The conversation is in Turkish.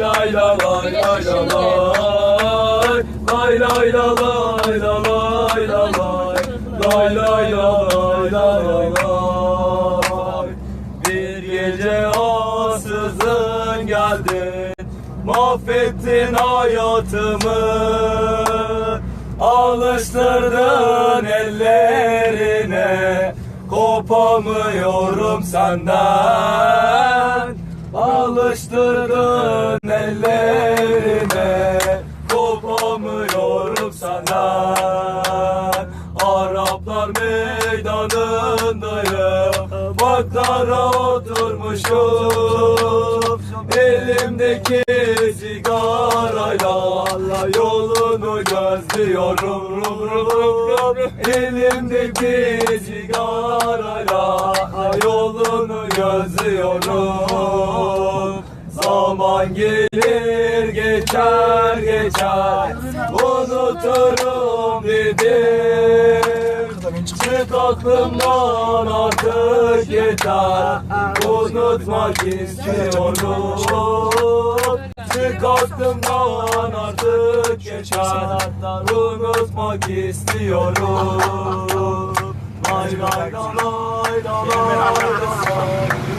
lay la lay lay la lay. Lay lay la lay la lay la lay Lay. Lay la lay la lay Bir gece ansızın geldin Mahvettin hayatımı. Alıştırdın ellerine. Kopamıyorum senden. Alıştırdın ellerine Kopamıyorum senden Araplar meydanındayım. Baklara oturmuşum. Elimdeki sigarayla Yolunu gözlüyorum. Elimdeki sigarayla Yolunu gözlüyorum Zaman gelir geçer geçer. Unuturum dedim Çık aklımdan artık yeter. Unutmak istiyorum. Çık aklımdan artık geçer. Unutmak istiyorum. Lay lay la lay la lay la lay